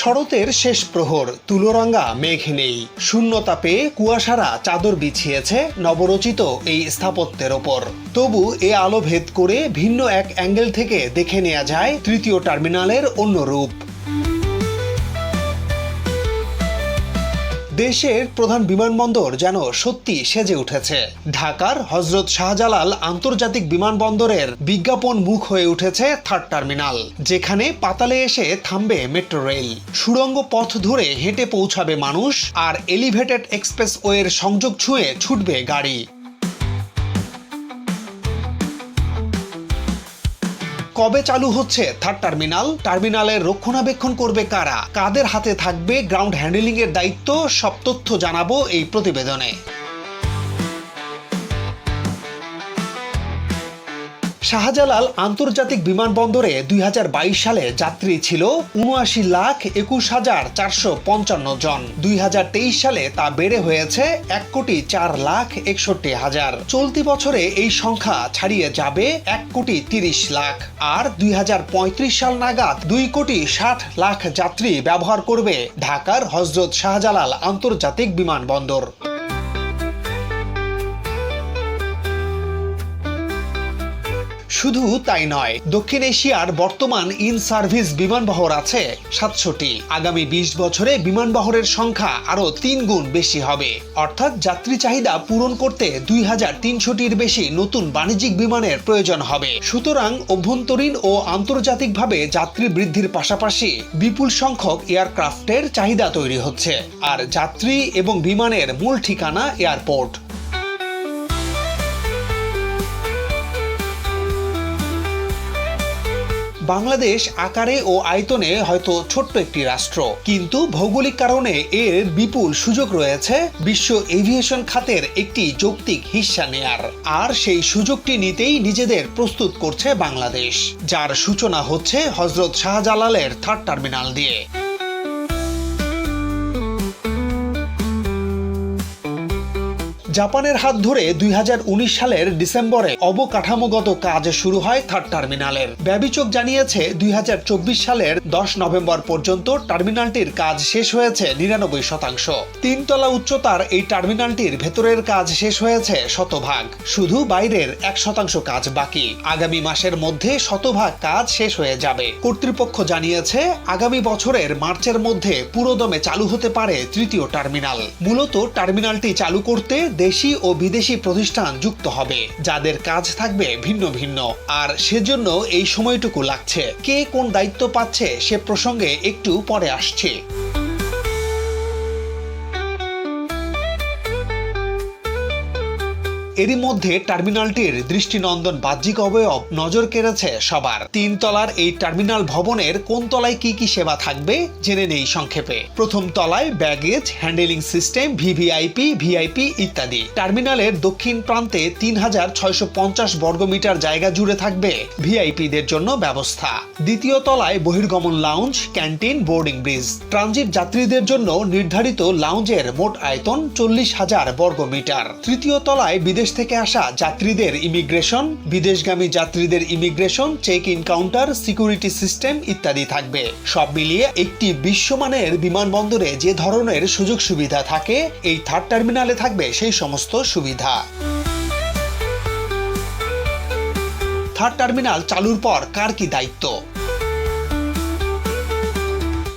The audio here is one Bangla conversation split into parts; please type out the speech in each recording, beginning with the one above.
শরতের শেষ প্রহর, তুলোরাঙ্গা, মেঘ নেই। শূন্যতা পেয়ে কুয়াশারা চাদর বিছিয়েছে নবরচিত এই স্থাপত্যের ওপর। তবু এ আলো ভেদ করে ভিন্ন এক অ্যাঙ্গেল থেকে দেখে নেওয়া যায় তৃতীয় টার্মিনালের অন্য রূপ। দেশের প্রধান বিমানবন্দর যেন সত্যি সেজে উঠেছে। ঢাকার হজরত শাহজালাল আন্তর্জাতিক বিমানবন্দরের বিজ্ঞাপন মুখ হয়ে উঠেছে থার্ড টার্মিনাল, যেখানে পাতালে এসে থামবে মেট্রো রেল। সুড়ঙ্গ পথ ধরে হেঁটে পৌঁছাবে মানুষ আর এলিভেটেড এক্সপ্রেস ওয়ের সংযোগ ছুঁয়ে ছুটবে গাড়ি। কবে চালু হচ্ছে থার্ড টার্মিনাল? টার্মিনালের রক্ষণাবেক্ষণ করবে কারা? কাদের হাতে থাকবে গ্রাউন্ড হ্যান্ডেলিং এর দায়িত্ব? সব তথ্য জানাব এই প্রতিবেদনে। শাহজালাল আন্তর্জাতিক বিমানবন্দরে দুই হাজার বাইশ সালে যাত্রী ছিল উনআশি লাখ একুশ হাজার চারশো পঞ্চান্ন জন। দুই হাজার তেইশ সালে তা বেড়ে হয়েছে এক কোটি চার লাখ একষট্টি হাজার। চলতি বছরে এই সংখ্যা ছাড়িয়ে যাবে এক কোটি তিরিশ লাখ। আর দুই হাজার পঁয়ত্রিশ সাল নাগাদ দুই কোটি ষাট লাখ যাত্রী ব্যবহার করবে ঢাকার হজরত শাহজালাল আন্তর্জাতিক বিমানবন্দর। শুধু তাই নয়, দক্ষিণ এশিয়ার বর্তমান ইন সার্ভিস বিমানবহর আছে সাতশোটি আগামী বিশ বছরে বিমানবহরের সংখ্যা আরও তিন গুণ বেশি হবে। অর্থাৎ যাত্রী চাহিদা পূরণ করতে দুই হাজার তিনশোটির বেশি নতুন বাণিজ্যিক বিমানের প্রয়োজন হবে। সুতরাং অভ্যন্তরীণ ও আন্তর্জাতিকভাবে যাত্রী বৃদ্ধির পাশাপাশি বিপুল সংখ্যক এয়ারক্রাফটের চাহিদা তৈরি হচ্ছে। আর যাত্রী এবং বিমানের মূল ঠিকানা এয়ারপোর্ট। বাংলাদেশ আকারে ও আয়তনে হয়তো ছোট্ট একটি রাষ্ট্র। কিন্তু ভৌগোলিক কারণে এর বিপুল সুযোগ রয়েছে বিশ্ব এভিয়েশন খাতের একটি যৌক্তিক হিস্সা নেয়ার। আর সেই সুযোগটি নিতেই নিজেদের প্রস্তুত করছে বাংলাদেশ, যার সূচনা হচ্ছে হজরত শাহজালালের থার্ড টার্মিনাল দিয়ে। জাপানের হাত ধরে দুই হাজার উনিশ সালের ডিসেম্বরে অবকাঠামোগত কাজ শুরু হয় থার্ড টার্মিনালের। ব্যবিচক জানিয়েছে, দুই সালের দশ নভেম্বর পর্যন্ত টার্মিনালটির কাজ শেষ হয়েছে নিরানব্বই শতাংশ। তিনতলা উচ্চতার এই টার্মিনালটির ভেতরের কাজ শেষ হয়েছে শতভাগ। শুধু বাইরের এক শতাংশ কাজ বাকি। আগামী মাসের মধ্যে শতভাগ কাজ শেষ হয়ে যাবে। কর্তৃপক্ষ জানিয়েছে, আগামী বছরের মার্চের মধ্যে পুরোদমে চালু হতে পারে তৃতীয় টার্মিনাল। মূলত টার্মিনালটি চালু করতে দেশি ও বিদেশি প্রতিষ্ঠান যুক্ত হবে, যাদের কাজ থাকবে ভিন্ন ভিন্ন। আর সেজন্য এই সময়টুকু লাগছে। কে কোন দায়িত্ব পাচ্ছে সে প্রসঙ্গে একটু পরে আসছে। এরই মধ্যে টার্মিনালটির দৃষ্টিনন্দন বাহ্যিক অবয়ব নজর কেড়েছে সবার। তিন তলার এই টার্মিনাল ভবনের কোন তলায় কি কি সেবা থাকবে, জেনে নেই সংক্ষেপে। প্রথম তলায় baggage, handling system, VVIP, VIP ইত্যাদি। টার্মিনালের দক্ষিণ প্রান্তে তিন হাজার ছয়শো পঞ্চাশ বর্গমিটার জায়গা জুড়ে থাকবে ভিআইপিদের জন্য ব্যবস্থা। দ্বিতীয় তলায় বহির্গমন lounge, canteen, boarding bridge. Transit যাত্রীদের জন্য নির্ধারিত লাউঞ্জের মোট আয়তন চল্লিশ হাজার বর্গমিটার তৃতীয় তলায় বিদেশ থেকে আসা যাত্রীদের ইমিগ্রেশন, বিদেশগামী যাত্রীদের immigration, check in counter security system ইত্যাদি থাকবে। সব মিলিয়ে একটি বিশ্বমানের বিমানবন্দরে যে ধরনের সুযোগ সুবিধা থাকে, এই থার্ড টার্মিনালে থাকবে সেই সমস্ত সুবিধা। থার্ড টার্মিনাল চালুর পর কার কি দায়িত্ব?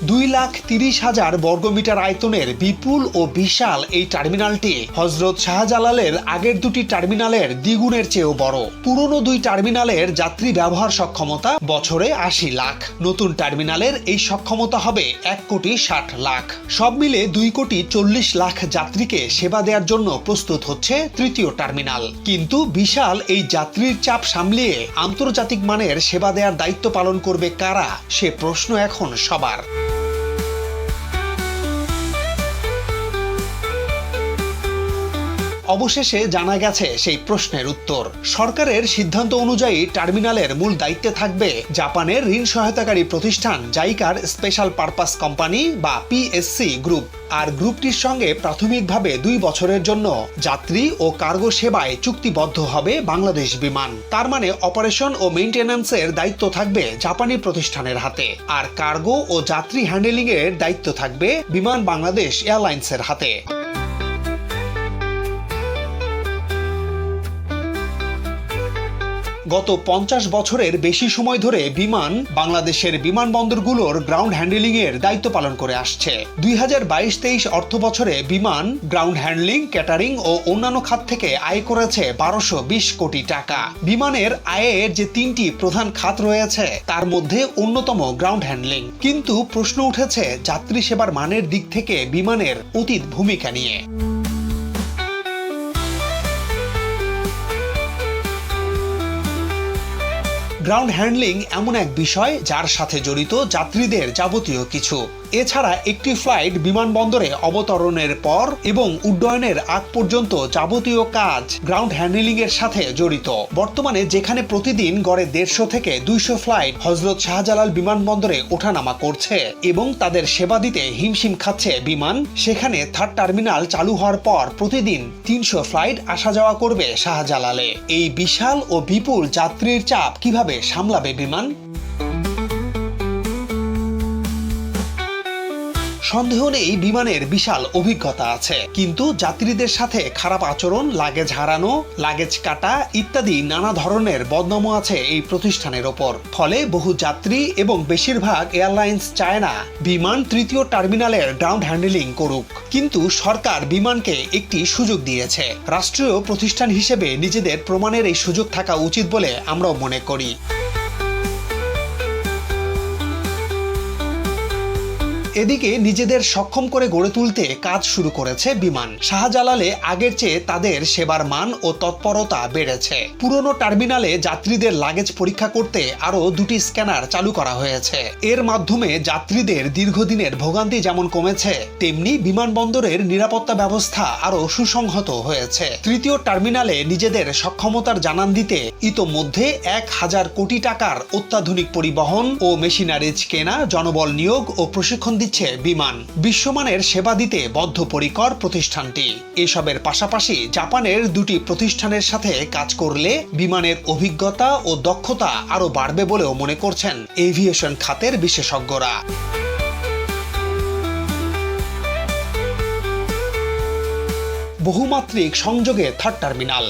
দুই লাখ তিরিশ হাজার বর্গমিটার আয়তনের বিপুল ও বিশাল এই টার্মিনালটি হজরত শাহজালালের আগের দুটি টার্মিনালের দ্বিগুণের চেয়েও বড়। পুরনো দুই টার্মিনালের যাত্রী ব্যবহার সক্ষমতা বছরে আশি লাখ। নতুন টার্মিনালের এই সক্ষমতা হবে এক কোটি ষাট লাখ। সব মিলে দুই কোটি চল্লিশ লাখ যাত্রীকে সেবা দেওয়ার জন্য প্রস্তুত হচ্ছে তৃতীয় টার্মিনাল। কিন্তু বিশাল এই যাত্রীর চাপ সামলিয়ে আন্তর্জাতিক মানের সেবা দেওয়ার দায়িত্ব পালন করবে কারা, সে প্রশ্ন এখন সবার। অবশেষে জানা গেছে সেই প্রশ্নের উত্তর। সরকারের সিদ্ধান্ত অনুযায়ী টার্মিনালের মূল দায়িত্বে থাকবে জাপানের ঋণ সহায়তাকারী প্রতিষ্ঠান জাইকার স্পেশাল পারপাস কোম্পানি বা পিএসসি গ্রুপ। আর গ্রুপটির সঙ্গে প্রাথমিকভাবে দুই বছরের জন্য যাত্রী ও কার্গো সেবায় চুক্তিবদ্ধ হবে বাংলাদেশ বিমান। তার মানে অপারেশন ও মেইনটেন্যান্সের দায়িত্ব থাকবে জাপানি প্রতিষ্ঠানের হাতে। আর কার্গো ও যাত্রী হ্যান্ডেলিং এর দায়িত্ব থাকবে বিমান বাংলাদেশ এয়ারলাইন্সের হাতে। গত পঞ্চাশ বছরের বেশি সময় ধরে বিমান বাংলাদেশের বিমানবন্দরগুলোর গ্রাউন্ড হ্যান্ডেলিং এর দায়িত্ব পালন করে আসছে। দুই হাজার বাইশ তেইশ অর্থ বছরে বিমান গ্রাউন্ড হ্যান্ডলিং ক্যাটারিং ও অন্যান্য খাত থেকে আয় করেছে বারোশো বিশ কোটি টাকা। বিমানের আয়ের যে তিনটি প্রধান খাত রয়েছে, তার মধ্যে অন্যতম গ্রাউন্ড হ্যান্ডলিং কিন্তু প্রশ্ন উঠেছে যাত্রী সেবার মানের দিক থেকে বিমানের অতীত ভূমিকা নিয়ে। গ্রাউন্ড হ্যান্ডলিং এমন এক বিষয় যার সাথে জড়িত যাত্রীদের যাবতীয় কিছু। এছাড়া একটি ফ্লাইট বিমানবন্দরে অবতরণের পর এবং উড্ডয়নের আগ পর্যন্ত যাবতীয় কাজ গ্রাউন্ড হ্যান্ডলিং এর সাথে জড়িত। বর্তমানে যেখানে প্রতিদিন গড়ে দেড়শো থেকে দুইশো ফ্লাইট হজরত শাহজালাল বিমানবন্দরে ওঠানামা করছে এবং তাদের সেবা দিতে হিমশিম খাচ্ছে বিমান, সেখানে থার্ড টার্মিনাল চালু হওয়ার পর প্রতিদিন তিনশো ফ্লাইট আসা যাওয়া করবে শাহজালালে। এই বিশাল ও বিপুল যাত্রীর চাপ কীভাবে সামলাবে বিমান? সন্দেহ নেই বিমানের বিশাল অভিজ্ঞতা আছে। কিন্তু যাত্রীদের সাথে খারাপ আচরণ, লাগেজ হারানো, লাগেজ কাটা ইত্যাদি নানা ধরনের বদনাম আছে এই প্রতিষ্ঠানের ওপর। ফলে বহু যাত্রী এবং বেশিরভাগ এয়ারলাইন্স চায় না বিমান তৃতীয় টার্মিনালের গ্রাউন্ড হ্যান্ডেলিং করুক। কিন্তু সরকার বিমানকে একটি সুযোগ দিয়েছে। রাষ্ট্রীয় প্রতিষ্ঠান হিসেবে নিজেদের প্রমাণের এই সুযোগ থাকা উচিত বলে আমরাও মনে করি। এদিকে নিজেদের সক্ষম করে গড়ে তুলতে কাজ শুরু করেছে বিমান। শাহজালালে আগের চেয়ে তাদের সেবার মান ও তৎপরতা বেড়েছে। পুরনো টার্মিনালে যাত্রীদের লাগেজ পরীক্ষা করতে আরও দুটি স্ক্যানার চালু করা হয়েছে। এর মাধ্যমে যাত্রীদের দীর্ঘদিনের ভোগান্তি যেমন কমেছে, তেমনি বিমানবন্দরের নিরাপত্তা ব্যবস্থা আরও সুসংহত হয়েছে। তৃতীয় টার্মিনালে নিজেদের সক্ষমতার জানান দিতে ইতোমধ্যে এক হাজার কোটি টাকার অত্যাধুনিক পরিবহন ও মেশিনারিজ কেনা, জনবল নিয়োগ ও প্রশিক্ষণ দিচ্ছে বিমান। বিশ্বমানের সেবা দিতে বদ্ধপরিকর প্রতিষ্ঠানটি। এসবের পাশাপাশি জাপানের দুটি প্রতিষ্ঠানের সাথে কাজ করলে বিমানের অভিজ্ঞতা ও দক্ষতা আরও বাড়বে বলেও মনে করছেন এভিয়েশন খাতের বিশেষজ্ঞরা। বহুমাত্রিক সংযোগে থার্ড টার্মিনাল।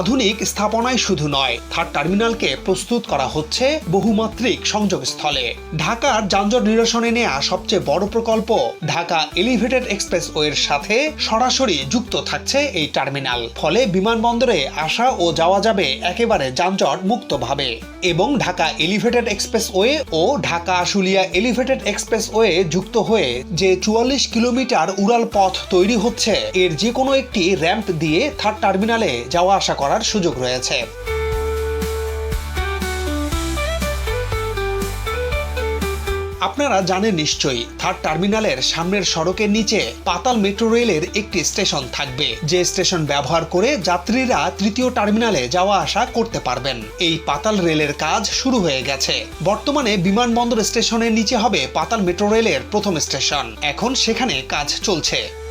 আধুনিক স্থাপনায় শুধু নয়, থার্ড টার্মিনালকে প্রস্তুত করা হচ্ছে বহুমাত্রিক সংযোগস্থলে। ঢাকার যানজট নিরসনে নেওয়া সবচেয়ে বড় প্রকল্প ঢাকা এলিভেটেড এক্সপ্রেস ওয়ের সাথে সরাসরি যুক্ত থাকছে এই টার্মিনাল। ফলে বিমানবন্দরে আসা ও যাওয়া যাবে একেবারে যানজট মুক্তভাবে। এবং ঢাকা এলিভেটেড এক্সপ্রেস ওয়ে ও Dhaka Ashulia elevated expressway যুক্ত হয়ে যে চুয়াল্লিশ কিলোমিটার উড়াল পথ তৈরি হচ্ছে, এর যে কোনো একটি র্যাম্প দিয়ে থার্ড টার্মিনালে যাওয়া আসা করার সুযোগ রয়েছে। আপনারা জানেন নিশ্চয়ই, থার্ড টার্মিনালের সামনের সড়কের নিচে পাতাল মেট্রো রেলের একটি স্টেশন থাকবে। যে স্টেশন ব্যবহার করে যাত্রীরা তৃতীয় টার্মিনালে যাওয়া আসা করতে পারবেন। এই পাতাল রেলের কাজ শুরু হয়ে গেছে। বর্তমানে বিমানবন্দর স্টেশনের নিচে হবে পাতাল মেট্রো রেলের প্রথম স্টেশন। এখন সেখানে কাজ চলছে।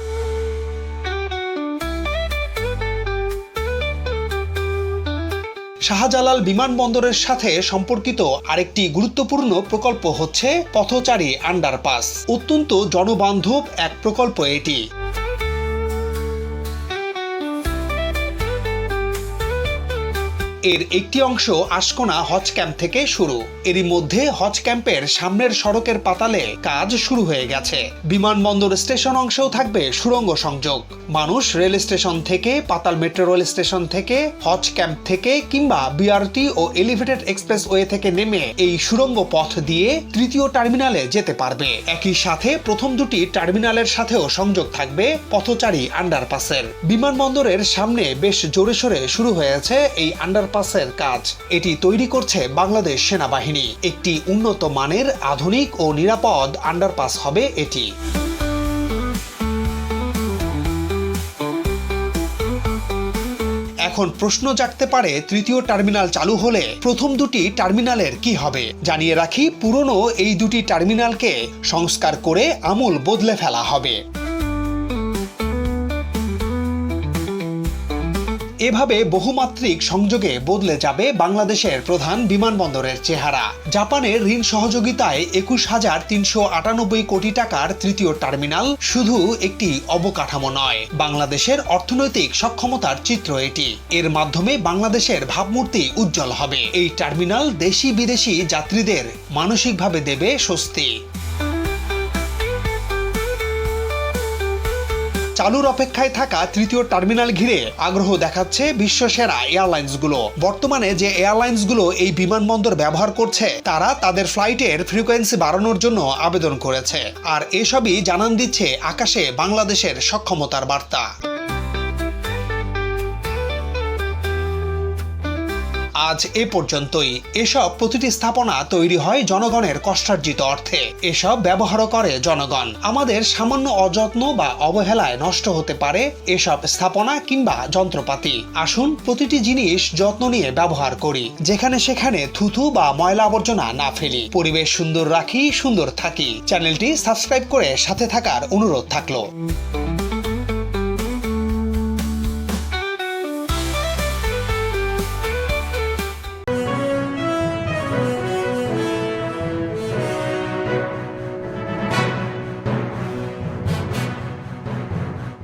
শাহজালাল বিমানবন্দরের সাথে সম্পর্কিত আরেকটি গুরুত্বপূর্ণ প্রকল্প হচ্ছে পথচারী আন্ডারপাস। অত্যন্ত জনবান্ধব এক প্রকল্প এটি। এর একটি অংশ আশকোনা হজ ক্যাম্প থেকে শুরু। এরই মধ্যে হজ ক্যাম্পের সামনের সড়কের পাতালে কাজ শুরু হয়ে গেছে। বিমানবন্দর স্টেশন অংশেও থাকবে সুড়ঙ্গ সংযোগ। মানুষ রেল স্টেশন থেকে, পাতাল মেট্রো রেল স্টেশন থেকে, হজ ক্যাম্প থেকে কিংবা বিআরটি ও এলিভেটেড এক্সপ্রেস ওয়ে থেকে নেমে এই সুড়ঙ্গ পথ দিয়ে তৃতীয় টার্মিনালে যেতে পারবে। একই সাথে প্রথম দুটি টার্মিনালের সাথেও সংযোগ থাকবে পথচারী আন্ডারপাসের। বিমানবন্দরের সামনে বেশ জোরে সোরে শুরু হয়েছে এই আন্ডার আন্ডারপাসের কাজ। এটি তৈরি করছে বাংলাদেশ সেনাবাহিনী। একটি উন্নত মানের, আধুনিক ও নিরাপদ আন্ডারপাস হবে এটি। এখন প্রশ্ন জাগতে পারে, তৃতীয় টার্মিনাল চালু হলে প্রথম দুটি টার্মিনালের কি হবে? জানিয়ে রাখি, পুরনো এই দুটি টার্মিনালকে সংস্কার করে আমূল বদলে ফেলা হবে। এভাবে বহুমাত্রিক সংযোগে বদলে যাবে বাংলাদেশের প্রধান বিমানবন্দরের চেহারা। জাপানের ঋণ সহযোগিতায় একুশ হাজার তিনশো আটানব্বই কোটি টাকার তৃতীয় টার্মিনাল শুধু একটি অবকাঠামো নয়, বাংলাদেশের অর্থনৈতিক সক্ষমতার চিত্র এটি। এর মাধ্যমে বাংলাদেশের ভাবমূর্তি উজ্জ্বল হবে। এই টার্মিনাল দেশি বিদেশি যাত্রীদের মানসিকভাবে দেবে স্বস্তি। চালুর অপেক্ষায় থাকা তৃতীয় টার্মিনাল ঘিরে আগ্রহ দেখাচ্ছে বিশ্বসেরা এয়ারলাইন্সগুলো। বর্তমানে যে এয়ারলাইন্সগুলো এই বিমানবন্দর ব্যবহার করছে, তারা তাদের ফ্লাইটের ফ্রিকোয়েন্সি বাড়ানোর জন্য আবেদন করেছে। আর এসবই জানান দিচ্ছে আকাশে বাংলাদেশের সক্ষমতার বার্তা। আজ এ পর্যন্তই। এসব প্রতিটি স্থাপনা তৈরি হয় জনগণের কষ্টার্জিত অর্থে। এসব ব্যবহারও করে জনগণ। আমাদের সামান্য অযত্ন বা অবহেলায় নষ্ট হতে পারে এসব স্থাপনা কিংবা যন্ত্রপাতি। আসুন প্রতিটি জিনিস যত্ন নিয়ে ব্যবহার করি। যেখানে সেখানে থুথু বা ময়লা আবর্জনা না ফেলি। পরিবেশ সুন্দর রাখি, সুন্দর থাকি। চ্যানেলটি সাবস্ক্রাইব করে সাথে থাকার অনুরোধ থাকল।